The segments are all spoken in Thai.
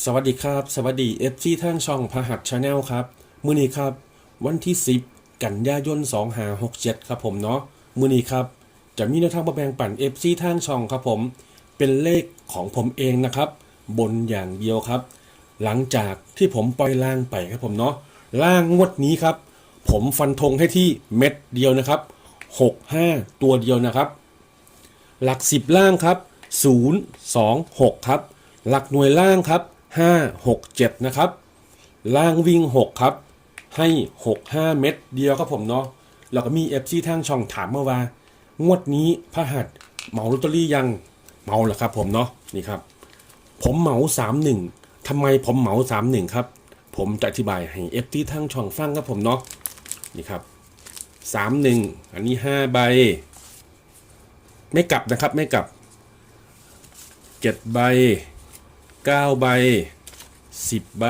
สวัสดีครับ สวัสดี FG ทางช่องพหัสชาแนลครับ มื้อนี้ครับ วันที่ 10 กันยายน2567 ครับผมเนาะมื้อนี้ครับ จะมีแนวทางมาแบ่งปัน FG ทางช่องครับผม เป็นเลขของผมเองนะครับ บนอย่างเดียวครับ หลังจากที่ผมปล่อยล่างไปครับผมเนาะล่างงวดนี้ครับ ผมฟันธงให้ที่เม็ดเดียวนะครับ 65 ตัวเดียวนะครับ หลักสิบล่างครับ 0 2 6 ครับ หลักหน่วยล่างครับ 5 6 7 นะครับ ล่างวิ่ง 6 ครับ ให้ 6 5 เม็ดเดียวครับผมเนาะแล้วก็มี FC ทางช่องถามเมาว่างวดนี้พระหัสเหมาลอตเตอรี่ยังเหมาเหรอครับผมเนาะนี่ครับ ผมเหมา 31ทำไมผมเหมา 31 ครับ ผมจะอธิบายให้ FC ทางช่องฟังครับผมเนาะนี่ครับ 31 อันนี้ 5 ใบ ไม่กลับนะครับไม่กลับเจ็ดใบ 9 ใบ 10 ใบ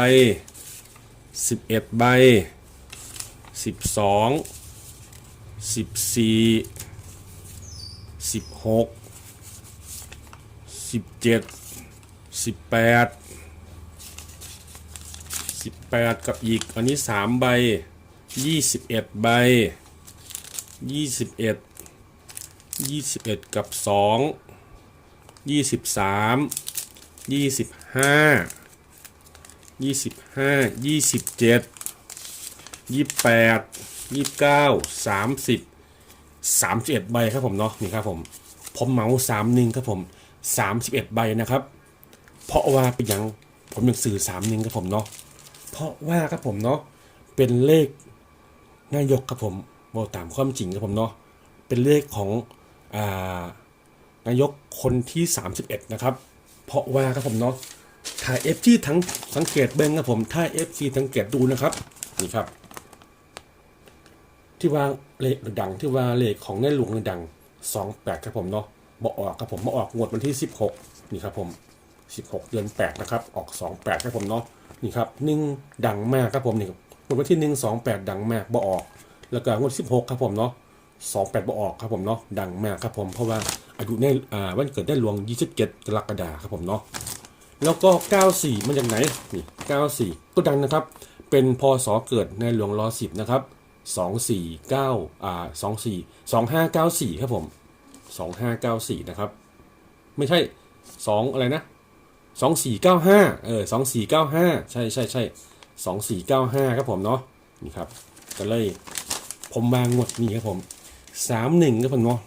11 ใบ 12 14 16 17 18 18 กับอีก อันนี้ 3 ใบ 21 ใบ 21 21 กับ 2 23 25 ห้ายี่สิบห้ายี่สิบเจ็ดยี่แปดยี่เก้าสามสิบสามสิบเอ็ดใบครับผมเนาะนี่ครับผมผมเหมาสามหนึ่งครับผมสามสิบเอ็ดใบนะครับ เพราะว่าเป็นหยังผมยังสื่อสามหนึ่งครับผมเนาะเพราะว่าครับผมเนาะเป็นเลขนายกครับผมบอกตามความจริงครับผมเนาะเป็นเลขของอานายกคนที่ 31 นะครับ เพราะว่าครับผมเนาะ ถ้า f ที่ทั้งสังเกตเบิ้งครับผม ถ้า f ที่สังเกตดูนะครับนี่ครับ ที่ว่าเลขดังที่ว่าเลขของในหลวงดัง28ครับผมเนาะบอออกครับผมมาออกงวดวันที่16นี่ครับผม16เดือน8นะครับ ออก28ครับผมเนาะนี่ครับหนึ่งดังมากครับผมนี่งวดวันที่1 28ดังมากบอออก แล้วก็งวด16ครับผมเนาะสองแปดบออกครับผมเนาะดังมากครับผมเพราะว่าอายุในอ่าวันเกิดได้หลวง 27 กรกฎาคมครับผมเนาะ แล้วก็ 94มันจากไหน นี่ 94 ก็ดังนะครับ เป็นพศเกิดในหลวงรอ10 นะครับ 249 อ่า 24 2594 ครับผม 2594 นะครับ ไม่ใช่ 2 อะไรนะ 2495 เออ 2495 ใช่ใช่ใช่2495 ครับผมเนาะ นี่ครับ ก็เลย ผมมางวดนี้ครับผมสามหนึ่งครับผมเนาะ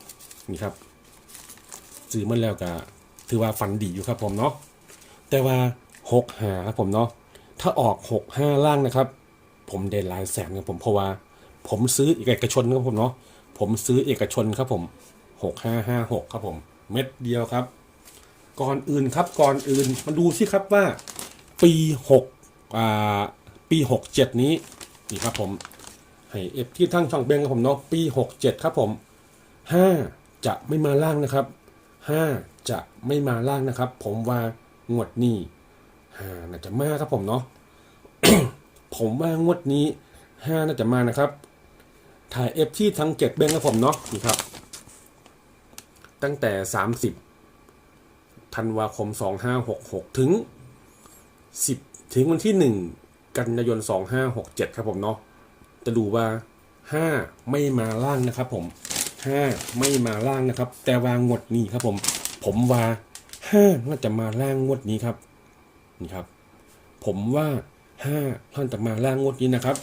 นี่ครับ ซื้อมาแล้วก็ถือว่าฟันดีอยู่ครับผมเนาะ แต่ว่าหกหาครับผมเนาะถ้าออกหกห้าล่างนะครับ ผมได้หลายแสนครับผมเพราะว่าผมซื้อเอกชนครับผมเนาะผมซื้อเอกชนครับผมหกห้าห้าหกครับผม เม็ดเดียวครับ ก่อนอื่นครับก่อนอื่นมาดูสิครับว่า ปีหกอ่าปีหกเจ็ดนี้นี่ครับผมให้เอฟที่ทั้งช่องเบงกับผมเนาะปี67ครับผม5จะไม่มาล่างนะครับ5จะไม่มาล่างนะครับ ผมว่า งวดนี้5น่าจะมาครับผมเนาะผมว่างวดนี้5น่าจะมานะครับ ถ่ายเอฟที่ทั้งเจ็ดเบงกับผมเนาะนี่ครับ ตั้งแต่30ธันวาคม2566ถึง10ถึงวันที่1กันยายน2567ครับผมเนาะจะดูว่า5ไม่มาล่างนะครับ ผม5ไม่มาล่างนะครับ แต่วางงวดนี้ครับผม ผมว่า 5น่าจะมาล่างงวดนี้ครับนี่ครับ ผมว่า5ท่านจะมาล่างงวดนี้นะครับ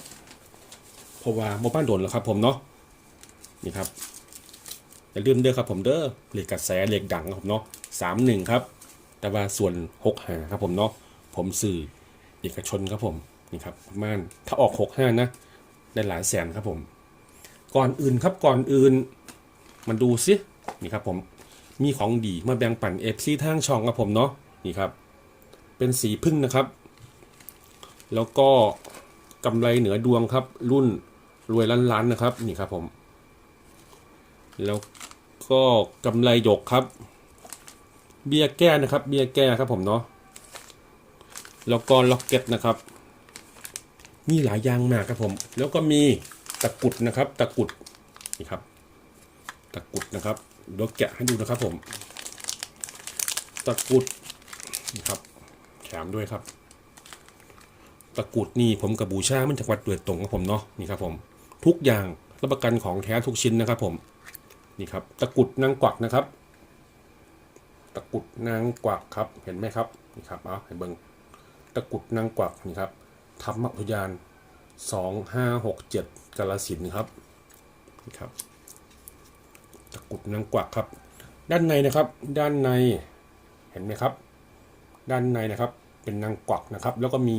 เพราะว่าโมบ้านโดนแล้วครับ ผมเนาะนี่ครับอย่าลืมเด้อครับผมเด้อเหล็กกระแสเหล็กดังครับผมเนาะสามหนึ่งครับ แต่ว่าส่วนหกหาครับผมเนาะผมสื่อเอกชนครับผมนี่ครับประมาณถ้าออกหกห้านะได้หลายแสนครับผม ก่อนอื่นครับก่อนอื่นมันดูสินี่ครับผม มีของดีมาแบ่งปันเอฟซีทางช่องครับผมเนาะนี่ครับ เป็นสีพึ่งนะครับ แล้วก็กำไรเหนือดวงครับ รุ่นรวยล้านล้นนะครับ นี่ครับผม แล้วก็กำไรหยกครับ เบียแก้นะครับ เบียแก้ครับผมเนาะแล้วก็ล็อกเก็ตนะครับ มีหลายอย่างมากครับผม แล้วก็มีตะกุดนะครับ ตะกุดนี่ครับ ตะกุดนะครับ เดี๋ยวแกะให้ดูนะครับผม ตะกุดนี่ครับแถมด้วยครับ ตะกุดนี่ผมกับบูชามันจากวัดโดยตรงครับผมเนาะนี่ครับผม ทุกอย่างรับประกันของแท้ทุกชิ้นนะครับ ผม นี่ครับ ตะกุดนางกวักนะครับ ตะกุดนางกวักครับ เห็นไหมครับนี่ครับเอาให้เบิงตะกุดนางกวักนี่ครับธรรมอุทยานสองห้าหกเจ็ดกาลสินครับนี่ครับ กุดนางกวักครับ ด้านในนะครับ ด้านในเห็นไหมครับ ด้านในนะครับ เป็นนางกวักนะครับ แล้วก็มี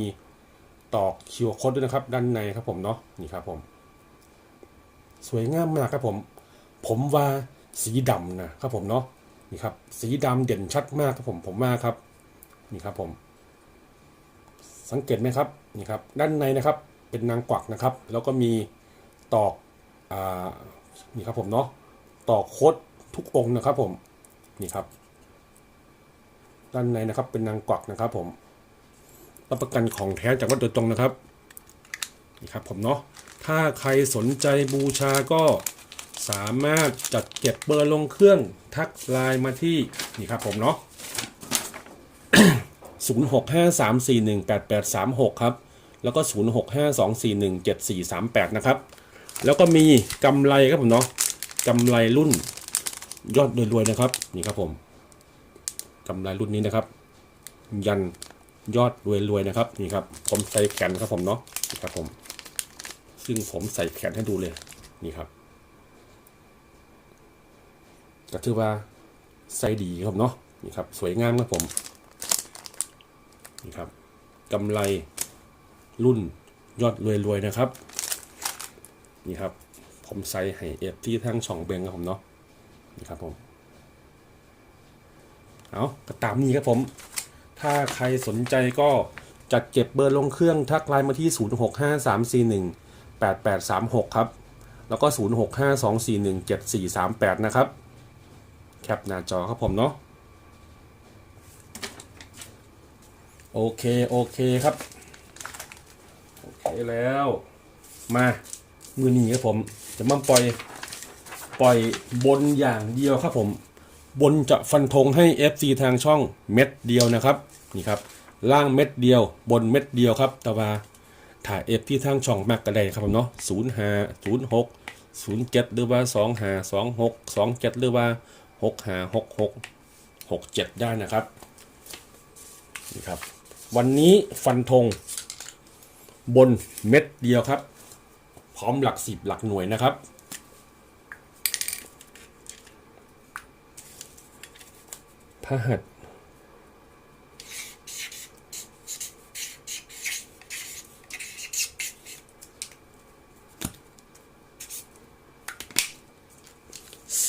ตอกคิวคดด้วยนะครับ ด้านในครับผมเนาะนี่ครับผม สวยงามมากครับผม ผมว่าสีดำนะครับผมเนาะนี่ครับ สีดำเด่นชัดมากครับผมผมว่าครับนี่ครับผม สังเกตไหมครับนี่ครับ ด้านในนะครับเป็นนางกวักนะครับ แล้วก็มีตอกอ่านี่ครับผมเนาะ ต่อโคดทุกองค์นะครับผมนี่ครับ ด้านในนะครับเป็นนางกวักนะครับ ผมรับประกันของแท้จากวัดโดยตรงนะครับนี่ครับผมเนาะถ้าใครสนใจบูชาก็สามารถจัดเก็บเบอร์ลงเครื่องทักไลน์มาที่นี่ครับผมเนาะ0653418836 ครับ แล้วก็ 0652417438 นะครับ แล้วก็มีกำไรครับผมเนาะ กำไรรุ่นยอดรวยๆนะครับ นี่ครับผมกำไรรุ่นนี้นะครับ ยันยอดรวยๆนะครับ นี่ครับ ผมใส่แขนครับผมเนาะนี่ครับผม ซึ่งผมใส่แขนให้ดูเลย นี่ครับก็ถือว่าใส่ดีครับเนาะนี่ครับ สวยงามครับผม นี่ครับกำไรรุ่นยอดรวยๆนะครับ นี่ครับ ผมใส่ให้เอฟที่ทั้งช่องเบงครับผมเนาะนี่ครับผมเอาก็ตามนี้ครับผม ถ้าใครสนใจก็จัดเก็บเบอร์ลงเครื่องทักไลน์มาที่ 0653418836 ครับ แล้วก็ 0652417438 นะครับ แคปหน้าจอครับผมเนาะโอเค โอเคครับ โอเคแล้ว มา มือนี้ครับผม จะมาปล่อยปล่อยบนอย่างเดียวครับผม บนจะฟันธงให้ FC ทางช่องเม็ดเดียวนะครับนี่ครับล่างเม็ดเดียว บนเม็ดเดียวครับแต่ว่าถ่ายเอฟที่ทางช่องมากก็ได้ครับผมเนาะศูนย์ห้าศูนย์หกศูนย์เจ็ดหรือว่าสองห้าสองหกสองเจ็ดหรือว่าหกห้าหกหกหกเจ็ดได้นะครับนี่ครับ วันนี้ฟันธงบนเม็ดเดียวครับ ร้อมหลักสิบหลักหน่วยนะครับพระหัส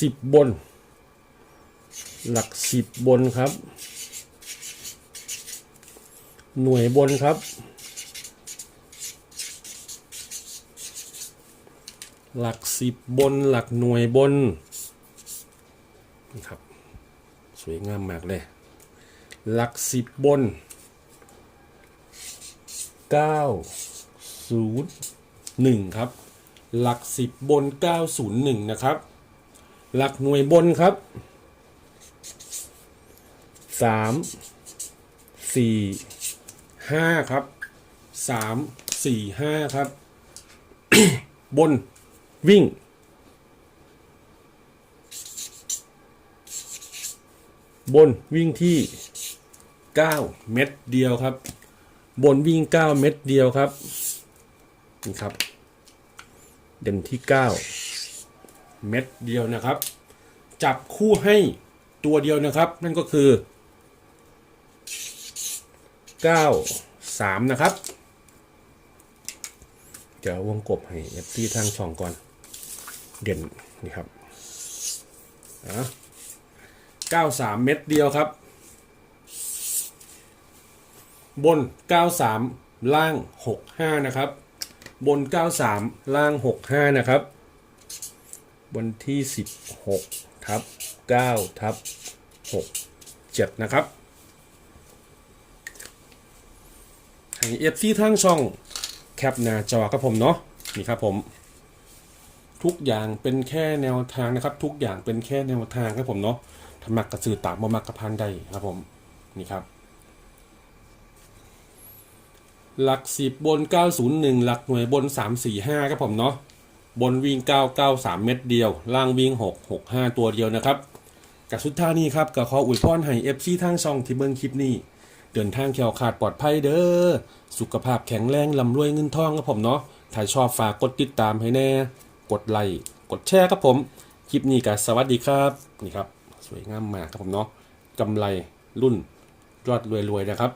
สิบบน หลักสิบบนครับ หน่วยบนครับ หลักสิบบนหลักหน่วยบนนี่ครับสวยงามมากเลย หลักสิบบนเก้าศูนย์หนึ่งครับ หลักสิบบนเก้าศูนย์หนึ่งนะครับ หลักหน่วยบนครับสามสี่ห้าครับสามสี่ห้าครับ บน วิ่ง บนวิ่งที่ 9 เม็ดเดียวครับ บนวิ่ง 9 เม็ดเดียวครับนี่ครับ เด่นที่ 9 เม็ดเดียวนะครับ จับคู่ให้ตัวเดียวนะครับ นั่นก็คือ 9 3 นะครับ เดี๋ยววงกบให้เอฟที่ทางช่องก่อน เด่นนี่ครับอะ93เม็ดเดียวครับ บน 93 ล่าง 65 นะครับ บน 93 ล่าง 65 นะครับ วันที่ 16 ทับ 9 ทับ 6 7 นะครับให้เอฟซีทั้งช่องแคปหน้าจอครับผมเนาะนี่ครับผม ทุกอย่างเป็นแค่แนวทางนะครับ ทุกอย่างเป็นแค่แนวทางครับผมเนาะถ้ามักกระสือตามบ่มักกระพันได้ครับผมนี่ครับ หลักสิบบน 901 หลักหน่วยบน 345ครับผมเนาะบนวิ่ง 993 เม็ดเดียว ล่างวิ่ง 665 ตัวเดียวนะครับกับสุดท้ายนี้ครับก็ขออวยพรให้ FC ทางช่องที่เบิ่งคลิปนี้ เดินทางแคล้วขาดปลอดภัยเด้อสุขภาพแข็งแรงลำรวยเงินทองครับผมเนาะถ้าชอบฝากกดติดตามให้แน่ กดไลค์กดแชร์ครับผมคลิปนี้ก็สวัสดีครับนี่ครับสวยงามมากครับผมเนาะกำไรรุ่นยอดรวยๆนะครับ